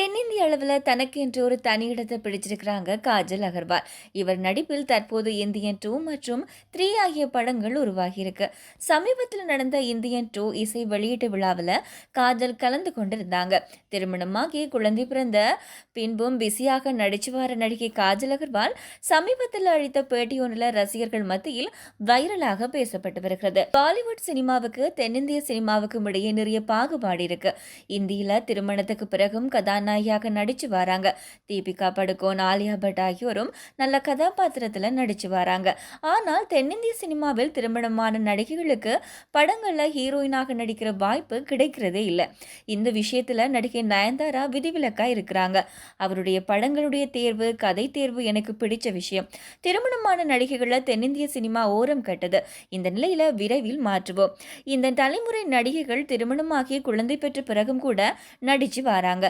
தென்னிந்திய அளவில் தனக்கு என்று ஒரு தனி இடத்தை பிடிச்சிருக்கிறாங்க காஜல் அகர்வால். இவர் நடிப்பில் தற்போது இந்தியன் டூ மற்றும் த்ரீ ஆகிய படங்கள் உருவாகியிருக்கு. சமீபத்தில் நடந்த இந்தியன் டூ இசை வெளியீட்டு விழாவில் காஜல் கலந்து கொண்டிருந்தாங்க. திருமணமாகி குழந்தை பிறந்த பின்பும் பிஸியாக நடிச்சு வர நடிகை காஜல் அகர்வால் சமீபத்தில் அளித்த பேட்டி ஒன்றில் ரசிகர்கள் மத்தியில் வைரலாக பேசப்பட்டு வருகிறது. பாலிவுட் சினிமாவுக்கு தென்னிந்திய சினிமாவுக்கும் இடையே நிறைய பாகுபாடு இருக்கு. இந்தியில திருமணத்துக்கு பிறகும் கதாநாயகன் கதாநாயகியாக நடிச்சு வராங்க. தீபிகா படுகோன் ஆலியா பட் ஆகியோரும் நல்ல கதாபாத்திரத்தில் நடிச்சு வராங்க. ஆனால் தென்னிந்திய சினிமாவில் திருமணமான நடிகைகளுக்கு படங்களில் ஹீரோயினாக நடிக்கிற வாய்ப்பு கிடைக்கிறதே இல்லை. இந்த விஷயத்தில் நடிகை நயன்தாரா விதிவிலக்காக இருக்கிறாங்க. அவருடைய படங்களுடைய தேர்வு கதை தேர்வு எனக்கு பிடிச்ச விஷயம். திருமணமான நடிகைகளில் தென்னிந்திய சினிமா ஓரம் கட்டது. இந்த நிலையில விரைவில் மாற்றுவோம். இந்த தலைமுறை நடிகைகள் திருமணமாகி குழந்தை பெற்ற பிறகும் கூட நடிச்சு வராங்க.